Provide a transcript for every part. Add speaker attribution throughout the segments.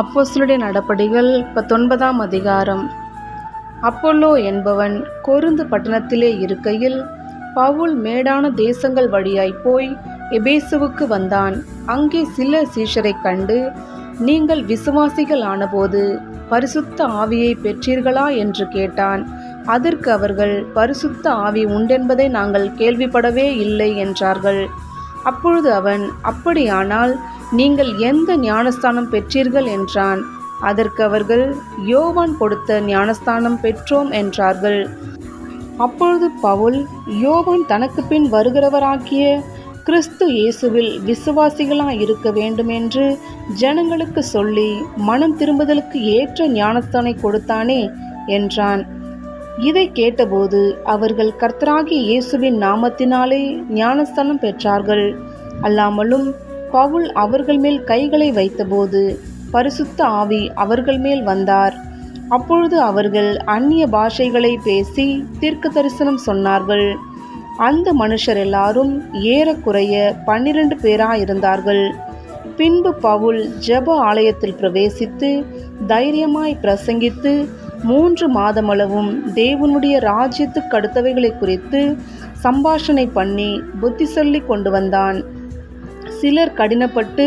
Speaker 1: அப்போஸ்தலருடைய நடப்படிகள் பத்தொன்பதாம் அதிகாரம். அப்பொல்லோ என்பவன் கொருந்து பட்டணத்திலே இருக்கையில் பவுல் மேடான தேசங்கள் வழியாய் போய் எபேசுவுக்கு வந்தான். அங்கே சில சீஷரை கண்டு நீங்கள் விசுவாசிகள் ஆனபோது பரிசுத்த ஆவியை பெற்றீர்களா? என்று கேட்டான். அதற்கு அவர்கள் பரிசுத்த ஆவி உண்டென்பதை நாங்கள் கேள்விப்படவே இல்லை என்றார்கள். அப்பொழுது அவன் அப்படியானால் நீங்கள் எந்த ஞானஸ்தானம் பெற்றீர்கள் என்றான். அதற்கு அவர்கள் யோவான் கொடுத்த ஞானஸ்தானம் பெற்றோம் என்றார்கள். அப்பொழுது பவுல் யோவான் தனக்கு பின் வருகிறவராகிய கிறிஸ்து இயேசுவில் விசுவாசிகளாக இருக்க வேண்டுமென்று ஜனங்களுக்கு சொல்லி மனம் திரும்புதலுக்கு ஏற்ற ஞானஸ்தானை கொடுத்தானே என்றான். இதை கேட்டபோது அவர்கள் கர்த்தராகிய இயேசுவின் நாமத்தினாலே ஞானஸ்தானம் பெற்றார்கள். அல்லாமலும் பவுல் அவர்கள் மேல் கைகளை வைத்தபோது பரிசுத்த ஆவி அவர்கள் மேல் வந்தார். அப்பொழுது அவர்கள் அந்நிய பாஷைகளை பேசி தீர்க்க தரிசனம் சொன்னார்கள். அந்த மனுஷர் எல்லாரும் ஏறக்குறைய பன்னிரண்டு பேராயிருந்தார்கள். பின்பு பவுல் ஜெப ஆலயத்தில் பிரவேசித்து தைரியமாய் பிரசங்கித்து மூன்று மாதமளவும் தேவனுடைய ராஜ்யத்துக்கு அடுத்தவைகளை குறித்து சம்பாஷணை பண்ணி புத்தி சொல்லி கொண்டு வந்தான். சிலர் கடினப்பட்டு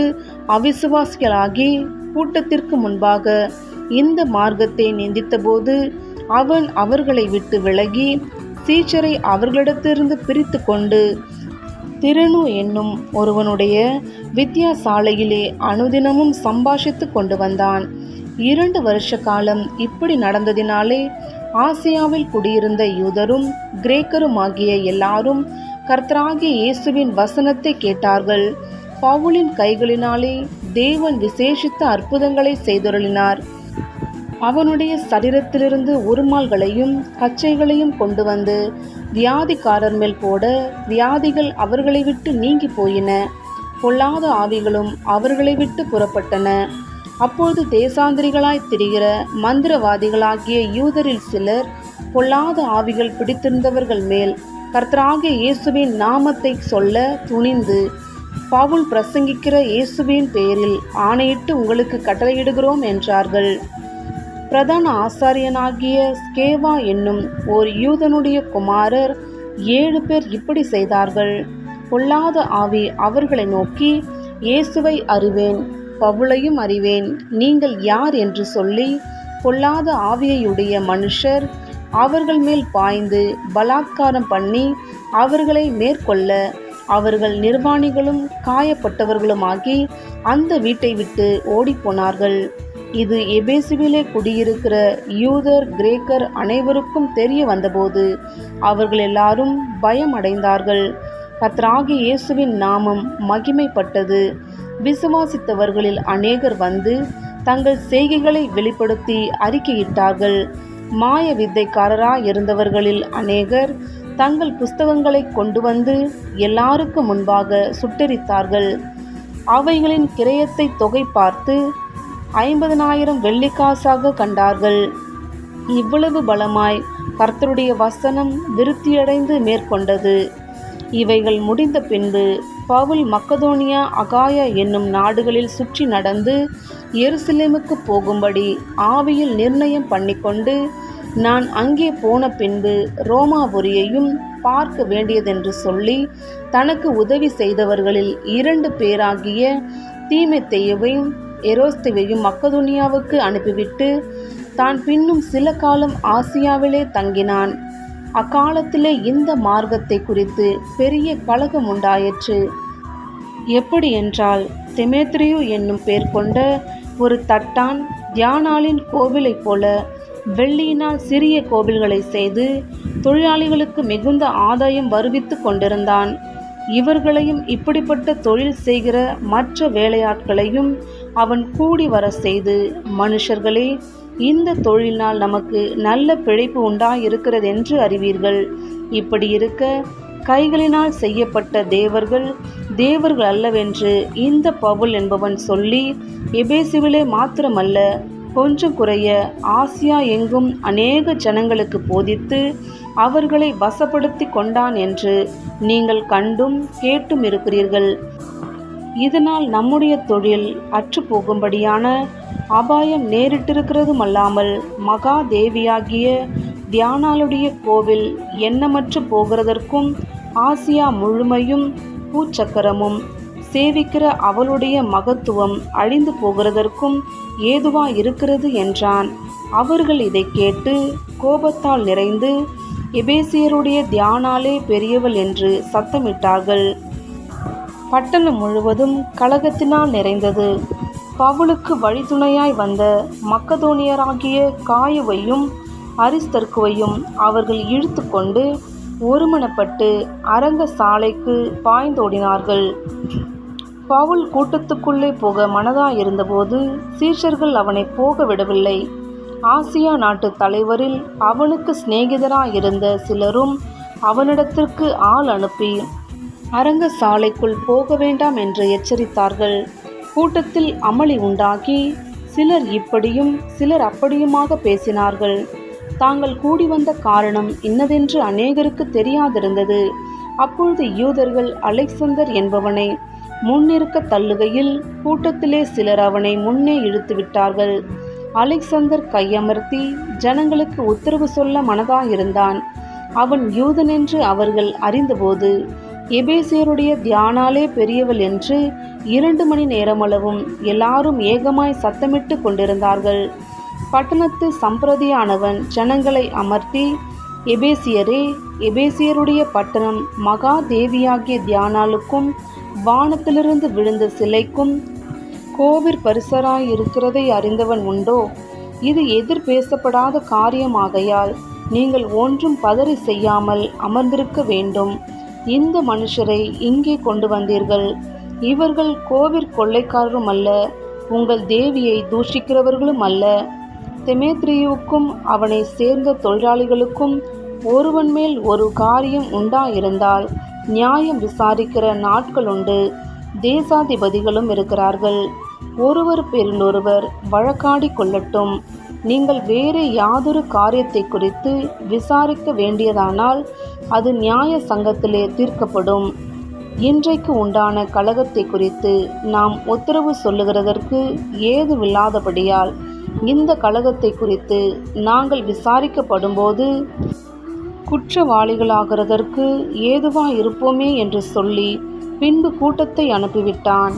Speaker 1: அவிசுவாசிகளாகி கூட்டத்திற்கு முன்பாக இந்த மார்க்கத்தை நிந்தித்தபோது அவன் அவர்களை விட்டு விலகி சீச்சரை அவர்களிடத்திலிருந்து பிரித்து கொண்டு திருணு என்னும் ஒருவனுடைய வித்யாசாலையிலே அனுதினமும் சம்பாஷித்து கொண்டு வந்தான். இரண்டு வருஷ காலம் இப்படி நடந்ததினாலே ஆசியாவில் குடியிருந்த யூதரும் கிரேக்கருமாகிய எல்லாரும் கர்த்தராகிய இயேசுவின் வசனத்தை கேட்டார்கள். பவுலின் கைகளினாலே தேவன் விசேஷித்த அற்புதங்களை செய்தொருளினார். அவனுடைய சரீரத்திலிருந்து உருமால்களையும் கச்சைகளையும் கொண்டு வந்து வியாதிக்காரர் மேல் போட வியாதிகள் அவர்களை விட்டு நீங்கி போயின. பொல்லாத ஆவிகளும் அவர்களை விட்டு புறப்பட்டன. அப்பொழுது தேசாந்திரிகளாய் திரிகிற மந்திரவாதிகளாகிய யூதரில் சிலர் பொல்லாத ஆவிகள் பிடித்திருந்தவர்கள் மேல் கர்த்தராகிய இயேசுவின் நாமத்தை சொல்ல துணிந்து பவுல் பிரசங்கிக்கிற இயேசுவின் பெயரில் ஆணையிட்டு உங்களுக்கு கட்டளையிடுகிறோம் என்றார்கள். பிரதான ஆசாரியனாகிய ஸ்கேவா என்னும் ஓர் யூதனுடைய குமாரர் ஏழு பேர் இப்படி செய்தார்கள். பொல்லாத ஆவி அவர்களை நோக்கி இயேசுவை அறிவேன் பவுலையும் அறிவேன் நீங்கள் யார் என்று சொல்லி பொல்லாத ஆவியையுடைய மனுஷர் அவர்கள் மேல் பாய்ந்து பலாத்காரம் பண்ணி அவர்களை மேற்கொள்ள அவர்கள் நிர்வாணிகளும் காயப்பட்டவர்களுமாகி அந்த வீட்டை விட்டு ஓடிப்போனார்கள். இது எபேசுவிலே குடியிருக்கிற யூதர் கிரேக்கர் அனைவருக்கும் தெரிய வந்தபோது அவர்கள் எல்லாரும் பயம் அடைந்தார்கள் கத்ராகி இயேசுவின் நாமம் மகிமைப்பட்டது. விசுவாசித்தவர்களில் அநேகர் வந்து தங்கள் செய்கைகளை வெளிப்படுத்தி அறிக்கையிட்டார்கள். மாய வித்தைக்காரராய் இருந்தவர்களில் அநேகர் தங்கள் புஸ்தகங்களை கொண்டு வந்து எல்லாருக்கும் முன்பாக சுட்டெரித்தார்கள். அவைகளின் கிரயத்தை தொகை பார்த்து ஐம்பதனாயிரம் வெள்ளிக்காசாக கண்டார்கள். இவ்வளவு பலமாய் கர்த்தருடைய வசனம் விருத்தியடைந்து மேற்கொண்டது. இவைகள் முடிந்த பின்பு பவுல் மக்கதோனியா அகாயா என்னும் நாடுகளில் சுற்றி நடந்து எருசலேமுக்கு போகும்படி ஆவியில் நிர்ணயம் பண்ணிக்கொண்டு நான் அங்கே போன பின்பு ரோமாபுரியையும் பார்க்க வேண்டியதென்று சொல்லி தனக்கு உதவி செய்தவர்களில் இரண்டு பேராகிய தீமெத்தையவையும் எரோஸ்துவையும் மக்கதுனியாவுக்கு அனுப்பிவிட்டு தான் பின்னும் சில காலம் ஆசியாவிலே தங்கினான். அக்காலத்திலே இந்த மார்க்கத்தை குறித்து பெரிய கழகம் உண்டாயிற்று. எப்படி என்றால் தெமேத்ரியு என்னும் பேர் கொண்ட ஒரு தட்டான் தியானாளின் கோவிலைப் போல வெள்ளியினால் சிறிய கோவில்களை செய்து தொழிலாளிகளுக்கு மிகுந்த ஆதாயம் வருவித்து கொண்டிருந்தான். இவர்களையும் இப்படிப்பட்ட தொழில் செய்கிற மற்ற வேலையாட்களையும் அவன் கூடி வர செய்து மனுஷர்களே இந்த தொழிலினால் நமக்கு நல்ல பிழைப்பு உண்டாயிருக்கிறது என்று அறிவீர்கள். இப்படி இருக்க கைகளினால் செய்யப்பட்ட தேவர்கள் தேவர்கள் அல்லவென்று இந்த பவுல் என்பவன் சொல்லி எபேசிவிலே மாத்திரமல்ல கொஞ்சம் குறைய ஆசியா எங்கும் அநேக ஜனங்களுக்கு போதித்து அவர்களை வசப்படுத்தி கொண்டான் என்று நீங்கள் கண்டும் கேட்டும் இருக்கிறீர்கள் இதனால் நம்முடைய தொழில் அற்றுப்போகும்படியான அபாயம் நேரிட்டிருக்கிறதுமல்லாமல் மகா தேவியாகிய தியானாளுடைய கோவில் எண்ணமற்று போகிறதற்கும் ஆசியா முழுமையும் பூச்சக்கரமும் சேவிக்கிற அவளுடைய மகத்துவம் அழிந்து போகிறதற்கும் ஏதுவா இருக்கிறது என்றான். அவர்கள் இதை கேட்டு கோபத்தால் நிறைந்து எபேசியருடைய தியானாலே பெரியவள் என்று சத்தமிட்டார்கள். பட்டணம் முழுவதும் கலகத்தினால் நிறைந்தது. பவுலுக்கு வழித்துணையாய் வந்த மக்கதோனியராகிய காயுவையும் அரிஸ்தர்க்குவையும் அவர்கள் இழுத்து கொண்டு ஒருமனப்பட்டு அரங்க சாலைக்கு பாய்ந்தோடினார்கள். பவுல் கூட்டத்துக்குள்ளே போக மனதாயிருந்தபோது சீஷர்கள் அவனை போக விடவில்லை. ஆசியா நாட்டு தலைவரில் அவனுக்கு சிநேகிதராயிருந்த சிலரும் அவனிடத்திற்கு ஆள் அனுப்பி அரங்க சாலைக்குள் போக வேண்டாம் என்று எச்சரித்தார்கள். கூட்டத்தில் அமளி உண்டாகி சிலர் இப்படியும் சிலர் அப்படியுமாக பேசினார்கள். தாங்கள் கூடி வந்த காரணம் இன்னதென்று அநேகருக்கு தெரியாதிருந்தது. அப்பொழுது யூதர்கள் அலெக்சந்தர் என்பவனை முன்னிருக்க தள்ளுகையில் கூட்டத்திலே சிலர் அவனை முன்னே இழுத்து விட்டார்கள். அலெக்சந்தர் கையமர்த்தி ஜனங்களுக்கு உத்தரவு சொல்ல மனதாயிருந்தான். அவன் யூதனென்று அவர்கள் அறிந்தபோது எபேசியருடைய தியானாலே பெரியவள் என்று இரண்டு மணி நேரமளவும் எல்லாரும் ஏகமாய் சத்தமிட்டு கொண்டிருந்தார்கள். பட்டணத்து சம்பிரதியானவன் ஜனங்களை அமர்த்தி எபேசியரே எபேசியருடைய பட்டணம் மகா தேவியாகிய தியானாளுக்கும் வானத்திலிருந்து விழுந்த சிலைக்கும் கோவிற் பரிசராய் இருக்கிறதை அறிந்தவன் உண்டோ? இது எதிர் பேசப்படாத காரியமாகையால் நீங்கள் ஒன்றும் பதறி செய்யாமல் அமர்ந்திருக்க வேண்டும். இந்த மனுஷரை இங்கே கொண்டு வந்தீர்கள். இவர்கள் கோவிற் கொள்ளைக்காரரும் அல்ல உங்கள் தேவியை தூஷிக்கிறவர்களும் அல்ல. தெமேத்ரியுவுக்கும் அவனை சேர்ந்த தொழிலாளிகளுக்கும் ஒருவன் மேல் ஒரு காரியம் உண்டாயிருந்தால் நியாயம் விசாரிக்கிற நாட்கள் உண்டு. தேசாதிபதிகளும் இருக்கிறார்கள். ஒருவர் பேரிலொருவர் வழக்காடி கொள்ளட்டும். நீங்கள் வேறு யாதொரு காரியத்தை குறித்து விசாரிக்க வேண்டியதானால் அது நியாய சங்கத்திலே தீர்க்கப்படும். இன்றைக்கு உண்டான கழகத்தை குறித்து நாம் உத்தரவு சொல்லுகிறதற்கு ஏதுமில்லாதபடியால் இந்த கழகத்தை குறித்து நாங்கள் விசாரிக்கப்படும்போது குற்றவாளிகளாகிறதற்கு ஏதுவாயிருப்போமே என்று சொல்லி பின்பு கூட்டத்தை அனுப்பிவிட்டான்.